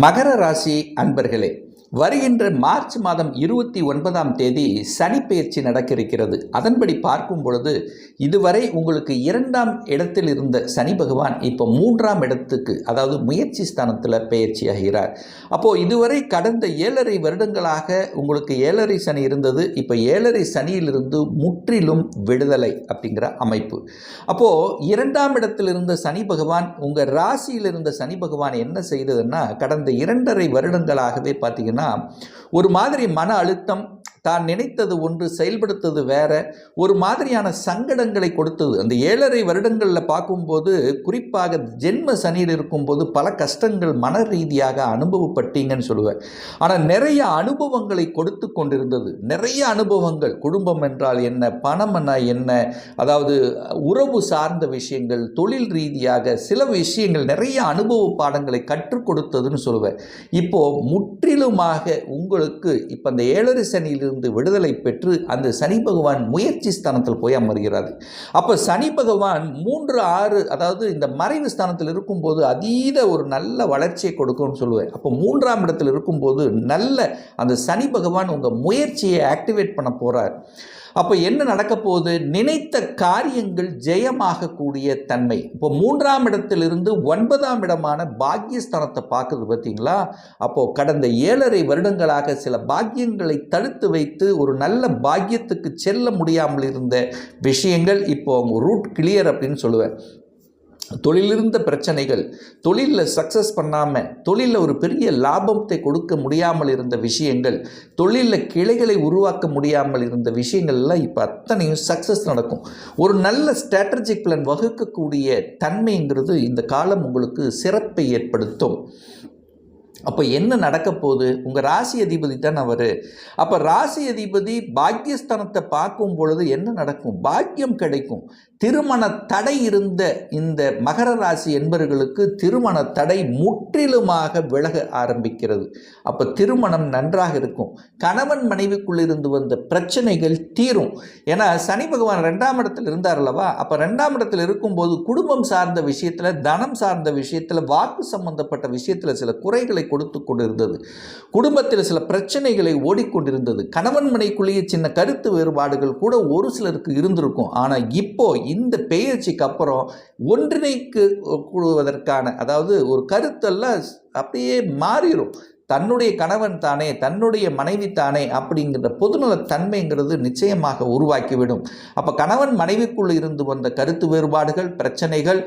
மகர ராசி அன்பர்களே வருகின்ற மார்ச் மாதம் இருபத்தி ஒன்பதாம் தேதி சனி பெயர்ச்சி நடக்க இருக்கிறது அதன்படி பார்க்கும் பொழுது இதுவரை உங்களுக்கு இரண்டாம் இடத்தில் இருந்த சனி பகவான் இப்போ மூன்றாம் இடத்துக்கு அதாவது முயற்சி ஸ்தானத்தில் பெயர்ச்சி ஆகிறார். அப்போது இதுவரை கடந்த ஏழரை வருடங்களாக உங்களுக்கு ஏழரை சனி இருந்தது. இப்போ ஏழரை சனியிலிருந்து முற்றிலும் விடுதலை அப்படிங்கிற அமைப்பு. அப்போது இரண்டாம் இடத்தில் இருந்த சனி பகவான் உங்கள் ராசியில் இருந்த சனி பகவான் என்ன செய்ததுன்னா கடந்த இரண்டரை வருடங்களாகவே பார்த்தீங்கன்னா ஒரு மாதிரி மன அழுத்தம் தான் நினைத்தது ஒன்று செயல்படுத்தது வேற. ஒரு மாதிரியான சங்கடங்களை கொடுத்தது. அந்த ஏழரை வருடங்களில் பார்க்கும்போது குறிப்பாக ஜென்ம சனியில் இருக்கும்போது பல கஷ்டங்கள் மன ரீதியாக அனுபவப்பட்டீங்கன்னு சொல்லுவேன். ஆனால் நிறைய அனுபவங்களை கொடுத்து கொண்டிருந்தது. நிறைய அனுபவங்கள் குடும்பம் என்றால் என்ன பணம் என்ன அதாவது உறவு சார்ந்த விஷயங்கள் தொழில் ரீதியாக சில விஷயங்கள் நிறைய அனுபவ பாடங்களை கற்றுக் கொடுத்ததுன்னு சொல்லுவேன். இப்போ முற்றிலுமாக உங்களுக்கு இப்போ அந்த ஏழரை சனியில் சனியிலிருந்து விடுதலை பெற்று அந்த சனி பகவான் முயற்சி ஸ்தானத்தில் போய் அமர்கிறார். அப்போ சனி பகவான் மூன்று ஆறு அதாவது இந்த மறைவு ஸ்தானத்தில் இருக்கும்போது அதீத ஒரு நல்ல வளர்ச்சியை கொடுக்கும்னு சொல்லுவேன். அப்போ மூன்றாம் இடத்தில் இருக்கும்போது நல்ல அந்த சனி பகவான் உங்கள் முயற்சியை ஆக்டிவேட் பண்ண போகிறார் அப்போ என்ன நடக்க போகுது? நினைத்த காரியங்கள் ஜெயமாகக்கூடிய தன்மை. இப்போ மூன்றாம் இடத்திலிருந்து ஒன்பதாம் இடமான பாக்கியஸ்தானத்தை பார்க்குறது பார்த்தீங்களா? அப்போது கடந்த ஏழரை வருடங்களாக சில பாக்கியங்களை தடுத்து வைத்து ஒரு நல்ல பாக்கியத்துக்கு செல்ல முடியாமல் இருந்த விஷயங்கள் இப்போ அவங்க ரூட் கிளியர் அப்படின்னு சொல்லுவேன். தொழிலிருந்த பிரச்சனைகள் தொழிலில் சக்ஸஸ் பண்ணாமல் தொழிலில் ஒரு பெரிய லாபத்தை கொடுக்க முடியாமல் இருந்த விஷயங்கள் தொழிலில் கிளைகளை உருவாக்க முடியாமல் இருந்த விஷயங்கள்லாம் இப்போ அத்தனையும் சக்ஸஸ் நடக்கும். ஒரு நல்ல ஸ்ட்ராட்டஜிக் பிளான் வகுக்கக்கூடிய தன்மைங்கிறது இந்த காலம் உங்களுக்கு சிறப்பை ஏற்படுத்தும். அப்போ என்ன நடக்க போகுது? உங்கள் ராசி அதிபதி தான் அவர். அப்போ ராசி அதிபதி பாக்கியஸ்தானத்தை பார்க்கும் பொழுது என்ன நடக்கும்? பாக்கியம் கிடைக்கும். திருமண தடை இருந்த இந்த மகர ராசி என்பவர்களுக்கு திருமண தடை முற்றிலுமாக விலக ஆரம்பிக்கிறது. அப்போ திருமணம் நன்றாக இருக்கும். கணவன் மனைவிக்குள்ளிருந்து வந்த பிரச்சனைகள் தீரும். ஏன்னா சனி பகவான் ரெண்டாம் இடத்தில் இருந்தார் அல்லவா? அப்போ ரெண்டாம் இடத்தில் இருக்கும்போது குடும்பம் சார்ந்த விஷயத்தில் தனம் சார்ந்த விஷயத்தில் வாக்கு சம்பந்தப்பட்ட விஷயத்தில் சில குறைகளை கொடுத்து கொண்டிருந்தது குடும்பத்தில் சில பிரச்சனைகளை ஓடிக்கொண்டிருந்தது. கணவன் மனைக்குள்ளேயே சின்ன கருத்து வேறுபாடுகள் கூட ஒரு சிலருக்கு இருந்திருக்கும். ஆனால் இப்போ இந்த பெயர்ச்சிக்கு அப்புறம் ஒன்றிணைக்கு கூடுவதற்கான அதாவது ஒரு கருத்தெல்லாம் அப்படியே மாறிடும் தன்னுடைய கணவன் தானே தன்னுடைய மனைவி தானே அப்படிங்கிற பொதுநலத் தன்மைங்கிறது நிச்சயமாக உருவாக்கிவிடும். அப்போ கணவன் மனைவிக்குள் இருந்து வந்த கருத்து வேறுபாடுகள் பிரச்சனைகள்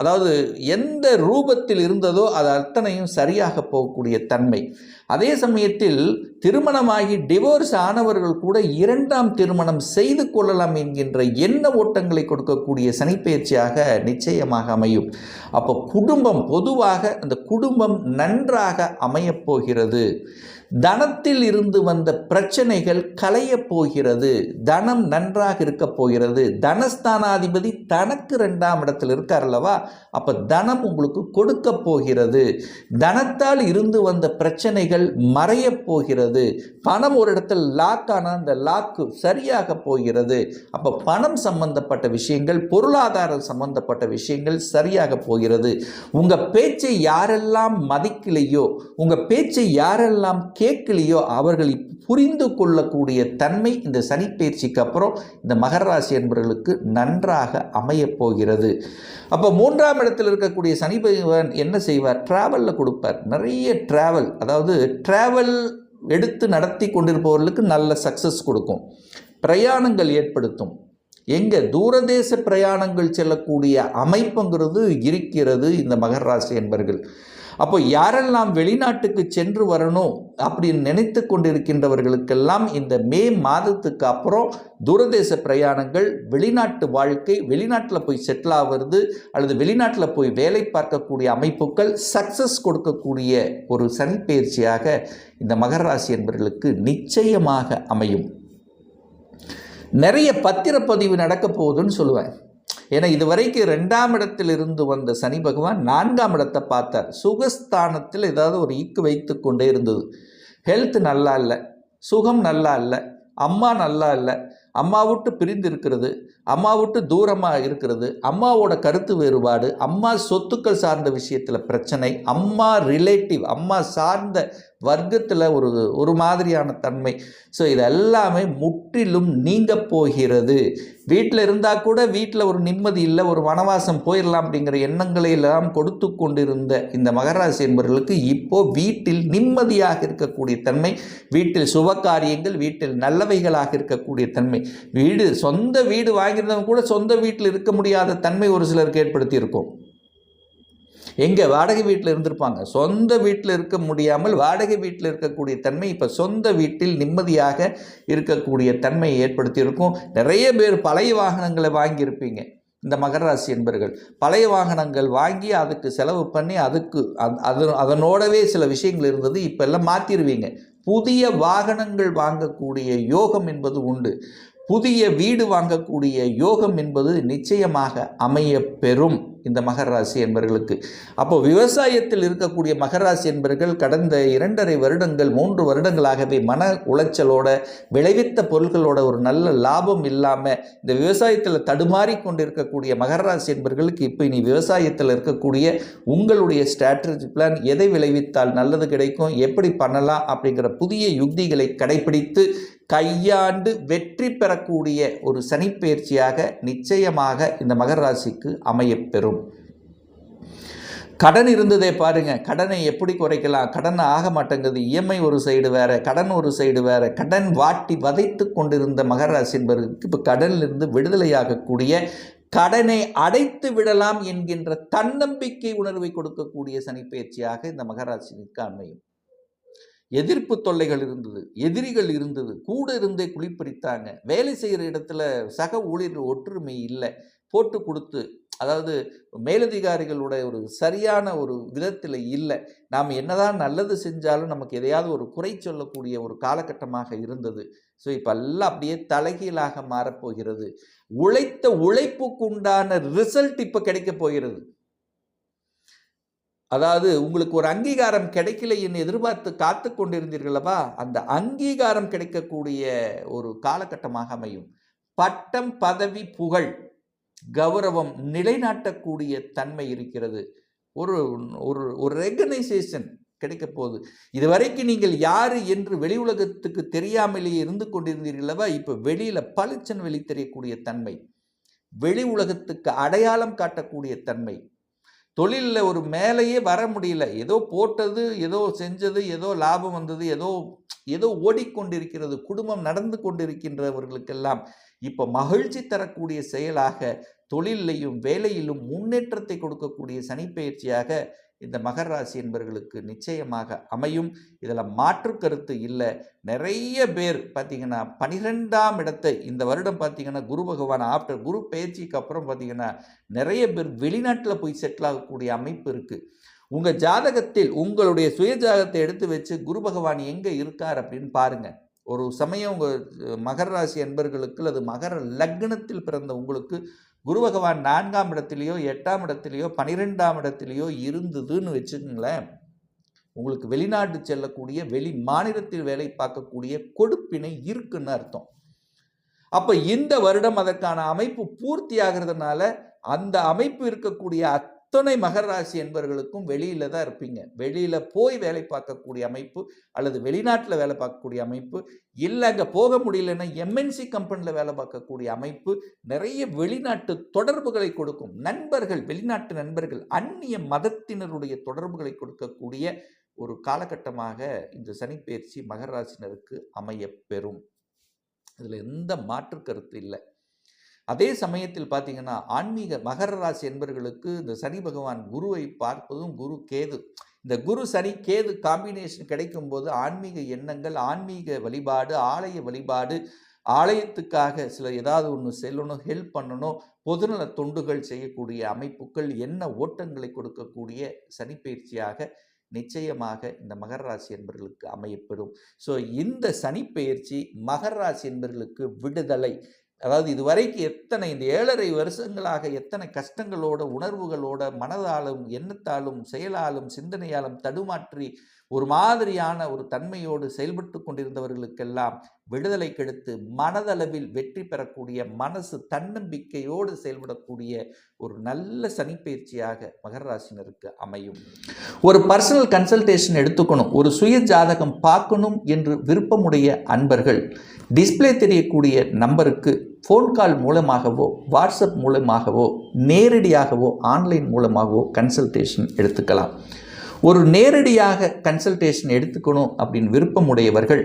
அதாவது எந்த ரூபத்தில் இருந்ததோ அது அத்தனையும் சரியாக போகக்கூடிய தன்மை. அதே சமயத்தில் திருமணமாகி டிவோர்ஸ் ஆனவர்கள் கூட இரண்டாம் திருமணம் செய்து கொள்ளலாம் என்கின்ற எண்ண ஓட்டங்களை கொடுக்கக்கூடிய சனிப்பெயர்ச்சியாக நிச்சயமாக அமையும். அப்போ குடும்பம் பொதுவாக அந்த குடும்பம் நன்றாக அமையப் போகிறது. தனத்தில் இருந்து வந்த பிரச்சனைகள் களையப் போகிறது. தனம் நன்றாக இருக்கப் போகிறது. தனஸ்தானாதிபதி தனக்கு ரெண்டாம் இடத்தில் இருக்கார் அல்லவா? அப்போ தனம் உங்களுக்கு கொடுக்க போகிறது. தனத்தால் இருந்து வந்த பிரச்சனைகள் மறையப் போகிறது. பணம் ஒரு இடத்தில் லாக் ஆனால் அந்த லாக்கு சரியாக போகிறது. அப்போ பணம் சம்பந்தப்பட்ட விஷயங்கள் பொருளாதாரம் சம்பந்தப்பட்ட விஷயங்கள் சரியாக போகிறது. உங்கள் பேச்சை யாரெல்லாம் மதிக்கலையோ உங்கள் பேச்சை யாரெல்லாம் கேட்கலையோ அவர்களை புரிந்து கொள்ளக்கூடிய தன்மை இந்த சனிப்பயிற்சிக்கு அப்புறம் இந்த மகர ராசி என்பவர்களுக்கு நன்றாக அமையப் போகிறது. அப்போ மூன்றாம் இடத்தில் இருக்கக்கூடிய சனி பகவான் என்ன செய்வார்? ட்ராவலில் கொடுப்பார். நிறைய ட்ராவல் அதாவது ட்ராவல் எடுத்து நடத்தி கொண்டிருப்பவர்களுக்கு நல்ல சக்ஸஸ் கொடுக்கும். பிரயாணங்கள் ஏற்படுத்தும். எங்கே? தூரதேச பிரயாணங்கள் செல்லக்கூடிய அமைப்புங்கிறது இருக்கிறது இந்த மகர ராசி என்பர்கள். அப்போ யாரெல்லாம் வெளிநாட்டுக்கு சென்று வரணும் அப்படின்னு நினைத்து கொண்டிருக்கின்றவர்களுக்கெல்லாம் இந்த மே மாதத்துக்கு அப்புறம் தூரதேச பிரயாணங்கள் வெளிநாட்டு வாழ்க்கை வெளிநாட்டில் போய் செட்டில் ஆகிறது அல்லது வெளிநாட்டில் போய் வேலை பார்க்கக்கூடிய அமைப்புகள் சக்ஸஸ் கொடுக்கக்கூடிய ஒரு சனிப்பெயர்ச்சியாக இந்த மகர ராசி என்பவர்களுக்கு நிச்சயமாக அமையும். நிறைய பத்திரப்பதிவு நடக்க போகுதுன்னு சொல்லுவேன். ஏன்னா இதுவரைக்கும் ரெண்டாம் இடத்தில் இருந்து வந்த சனி பகவான் நான்காம் இடத்தை பார்த்தார். சுகஸ்தானத்தில் ஏதாவது ஒரு ஈக்கு வைத்து கொண்டே இருந்தது. ஹெல்த் நல்லா இல்லை. சுகம் நல்லா இல்லை. அம்மா நல்லா இல்லை. அம்மா விட்டு பிரிந்து இருக்கிறது. அம்மா விட்டு தூரமாக இருக்கிறது. அம்மாவோட கருத்து வேறுபாடு. அம்மா சொத்துக்கள் சார்ந்த விஷயத்தில் பிரச்சனை. அம்மா ரிலேட்டிவ் அம்மா சார்ந்த வர்க்கத்தில் ஒரு ஒரு மாதிரியான தன்மை. ஸோ இது எல்லாமே முற்றிலும் நீங்க போகிறது. வீட்டில் இருந்தால் கூட வீட்டில் ஒரு நிம்மதி இல்லை ஒரு வனவாசம் போயிடலாம் அப்படிங்கிற எண்ணங்களை எல்லாம் கொடுத்து கொண்டிருந்த இந்த மகராசி என்பவர்களுக்கு இப்போ வீட்டில் நிம்மதியாக இருக்கக்கூடிய தன்மை வீட்டில் சுப காரியங்கள் வீட்டில் நல்லவைகளாக இருக்கக்கூடிய தன்மை. வீடு சொந்த வீடு வாங்கியிருந்தவங்க கூட சொந்த வீட்டில் இருக்க முடியாத தன்மை ஒரு சிலருக்கு ஏற்படுத்தி இருக்கும் எங்கே வாடகை வீட்டில் இருந்திருப்பாங்க. சொந்த வீட்டில் இருக்க முடியாமல் வாடகை வீட்டில் இருக்கக்கூடிய தன்மை இப்போ சொந்த வீட்டில் நிம்மதியாக இருக்கக்கூடிய தன்மையை ஏற்படுத்தியிருக்கும். நிறைய பேர் பழைய வாகனங்களை வாங்கியிருப்பீங்க. இந்த மகர ராசி என்பர்கள். பழைய வாகனங்கள் வாங்கி அதுக்கு செலவு பண்ணி அதுக்கு அது அது அதனோடவே சில விஷயங்கள் இருந்தது. இப்போ எல்லாம் மாற்றிடுவீங்க புதிய வாகனங்கள் வாங்கக்கூடிய யோகம் என்பது உண்டு. புதிய வீடு வாங்கக்கூடிய யோகம் என்பது நிச்சயமாக அமைய பெறும் இந்த மகர ராசி என்பவர்களுக்கு அப்போ விவசாயத்தில் இருக்கக்கூடிய மகர ராசி என்பவர்கள் கடந்த இரண்டரை வருடங்கள் மூன்று வருடங்களாகவே மன உளைச்சலோட விளைவித்த பொருட்களோட ஒரு நல்ல லாபம் இல்லாமல் இந்த விவசாயத்தில் தடுமாறி கொண்டிருக்கக்கூடிய மகர ராசி என்பவர்களுக்கு இப்போ இனி விவசாயத்தில் இருக்கக்கூடிய உங்களுடைய ஸ்ட்ராட்டஜி பிளான் எதை விளைவித்தால் நல்லது கிடைக்கும் எப்படி பண்ணலாம் அப்படிங்கிற புதிய யுக்திகளை கடைபிடித்து கையாண்டு வெற்றி பெறக்கூடிய ஒரு சனிப்பெயர்ச்சியாக நிச்சயமாக இந்த மகர ராசிக்கு அமையப்பெறும். கடன் இருந்ததே பாருங்க. கடனை எப்படி குறைக்கலாம்? கடன் ஆக மாட்டேங்குது. இஎம்ஐ ஒரு சைடு வேற கடன் ஒரு சைடு வேற. கடன் வாட்டி வதைத்து கொண்டிருந்த மகர ராசி என்பவருக்கு இப்போ கடனிலிருந்து விடுதலையாகக்கூடிய கடனை அடைத்து விடலாம் என்கின்ற தன்னம்பிக்கை உணர்வை கொடுக்கக்கூடிய சனிப்பெயர்ச்சியாக இந்த மகராசினுக்கு அமையும். எதிர்ப்பு தொல்லைகள் இருந்தது எதிரிகள் இருந்தது கூட இருந்தே குளிப்பறித்தாங்க. வேலை செய்கிற இடத்துல சக ஊழியர்கள் ஒற்றுமை இல்லை. போட்டு கொடுத்து அதாவது மேலதிகாரிகளுடைய ஒரு சரியான ஒரு விதத்தில் இல்லை. நாம் என்னதான் நல்லது செஞ்சாலும் நமக்கு எதையாவது ஒரு குறை சொல்லக்கூடிய ஒரு காலகட்டமாக இருந்தது. ஸோ இப்போ எல்லாம் அப்படியே தலைகீழாக மாறப்போகிறது. உழைத்த உழைப்புக்குண்டான ரிசல்ட் இப்போ கிடைக்க போகிறது. அதாவது உங்களுக்கு ஒரு அங்கீகாரம் கிடைக்கல என்று எதிர்பார்த்து காத்து கொண்டிருந்தீர்களவா அந்த அங்கீகாரம் கிடைக்கக்கூடிய ஒரு காலகட்டமாக அமையும். பட்டம் பதவி புகழ் கௌரவம் நிலைநாட்டக்கூடிய தன்மை இருக்கிறது. ஒரு ஒரு ஒரு ரெகனைசேஷன் கிடைக்க போகுது. இதுவரைக்கும் நீங்கள் யார் என்று வெளி உலகத்துக்கு தெரியாமலேயே இருந்து கொண்டிருந்தீர்களவா இப்போ வெளியில் பளிச்சன் வெளி தெரியக்கூடிய தன்மை. வெளி உலகத்துக்கு அடையாளம் காட்டக்கூடிய தன்மை. தொழிலில் ஒரு மேலேயே வர முடியல. ஏதோ போட்டது ஏதோ செஞ்சது ஏதோ லாபம் வந்தது ஏதோ ஏதோ ஓடிக்கொண்டிருக்கிறது குடும்பம் நடந்து கொண்டிருக்கின்றவர்களுக்கெல்லாம் இப்போ மகிழ்ச்சி தரக்கூடிய செயலாக தொழிலையும் வேலையிலும் முன்னேற்றத்தை கொடுக்கக்கூடிய சனிப்பெயர்ச்சியாக இந்த மகர ராசி என்பவர்களுக்கு நிச்சயமாக அமையும். இதில் மாற்று கருத்து இல்லை. நிறைய பேர் பார்த்திங்கன்னா பனிரெண்டாம் இடத்தை இந்த வருடம் பார்த்திங்கன்னா குரு பகவான் ஆஃப்டர் குரு பயிற்சிக்கு அப்புறம் பார்த்திங்கன்னா நிறைய பேர் வெளிநாட்டில் போய் செட்டில் ஆகக்கூடிய அமைப்பு இருக்குது உங்கள் ஜாதகத்தில் உங்களுடைய சுய ஜாதகத்தை எடுத்து வச்சு குரு பகவான் எங்கே இருக்கார் அப்படின்னு பாருங்கள் ஒரு சமயம் உங்கள் மகர ராசி என்பர்களுக்கு அது மகர லக்னத்தில் பிறந்த உங்களுக்கு குரு பகவான் நான்காம் இடத்துலையோ எட்டாம் இடத்துலையோ பனிரெண்டாம் இடத்துலையோ இருந்ததுன்னு வச்சுக்கோங்களேன். உங்களுக்கு வெளிநாட்டு செல்லக்கூடிய வெளி மாநிலத்தில் வேலை பார்க்கக்கூடிய கொடுப்பினை இருக்குன்னு அர்த்தம். அப்போ இந்த வருடம் அதற்கான அமைப்பு பூர்த்தி ஆகிறதுனால அந்த அமைப்பு இருக்கக்கூடிய அத்தனை மகர ராசி என்பவர்களுக்கும் வெளியில தான் இருப்பீங்க. வெளியில போய் வேலை பார்க்கக்கூடிய அமைப்பு அல்லது வெளிநாட்டில் வேலை பார்க்கக்கூடிய அமைப்பு இல்லை அங்கே போக முடியலன்னா எம்என்சி கம்பெனியில் வேலை பார்க்கக்கூடிய அமைப்பு நிறைய வெளிநாட்டு தொடர்புகளை கொடுக்கும். நண்பர்கள் வெளிநாட்டு நண்பர்கள் அந்நிய மதத்தினருடைய தொடர்புகளை கொடுக்கக்கூடிய ஒரு காலகட்டமாக இந்த சனிப்பெயர்ச்சி மகர ராசினருக்கு அமைய பெறும். இதில் எந்த மாற்று கருத்து இல்லை. அதே சமயத்தில் பார்த்தீங்கன்னா ஆன்மீக மகர ராசி என்பவர்களுக்கு இந்த சனி பகவான் குருவை பார்ப்பதும் குரு கேது. இந்த குரு சனி கேது காம்பினேஷன் கிடைக்கும் போது ஆன்மீக எண்ணங்கள் ஆன்மீக வழிபாடு ஆலய வழிபாடு ஆலயத்துக்காக சில ஏதாவது ஒன்று செல்லணும் ஹெல்ப் பண்ணணும் பொதுநல தொண்டுகள் செய்யக்கூடிய அமைப்புகள் என்ன ஓட்டங்களை கொடுக்கக்கூடிய சனிப்பயிற்சியாக நிச்சயமாக இந்த மகர ராசி என்பர்களுக்கு அமையப்பெறும். ஸோ இந்த சனிப்பெயர்ச்சி மகர ராசி என்பவர்களுக்கு விடுதலை. அதாவது இதுவரைக்கும் எத்தனை இந்த ஏழரை வருஷங்களாக எத்தனை கஷ்டங்களோட உணர்வுகளோட மனதாலும் எண்ணத்தாலும் செயலாலும் சிந்தனையாலும் தடுமாற்றி ஒரு மாதிரியான ஒரு தன்மையோடு செயல்பட்டு கொண்டிருந்தவர்களுக்கெல்லாம் விடுதலை கெடுத்து மனதளவில் வெற்றி பெறக்கூடிய மனசு தன்னம்பிக்கையோடு செயல்படக்கூடிய ஒரு நல்ல சனிப்பயிற்சியாக மகர ராசினருக்கு அமையும். ஒரு பர்சனல் கன்சல்டேஷன் எடுத்துக்கணும். ஒரு சுய ஜாதகம் பார்க்கணும் என்று விருப்பமுடைய அன்பர்கள் டிஸ்ப்ளே தெரியக்கூடிய நம்பருக்கு ஃபோன் கால் மூலமாகவோ வாட்ஸ்அப் மூலமாகவோ நேரடியாகவோ ஆன்லைன் மூலமாகவோ கன்சல்டேஷன் எடுத்துக்கலாம். ஒரு நேரடியாக கன்சல்டேஷன் எடுத்துக்கணும் அப்படின்னு விருப்பமுடையவர்கள்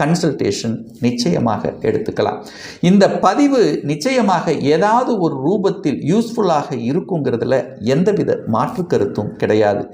கன்சல்டேஷன் நிச்சயமாக எடுத்துக்கலாம். இந்த பதிவு நிச்சயமாக ஏதாவது ஒரு ரூபத்தில் யூஸ்ஃபுல்லாக இருக்குங்கிறதுல எந்தவித மாற்று கருத்தும் கிடையாது.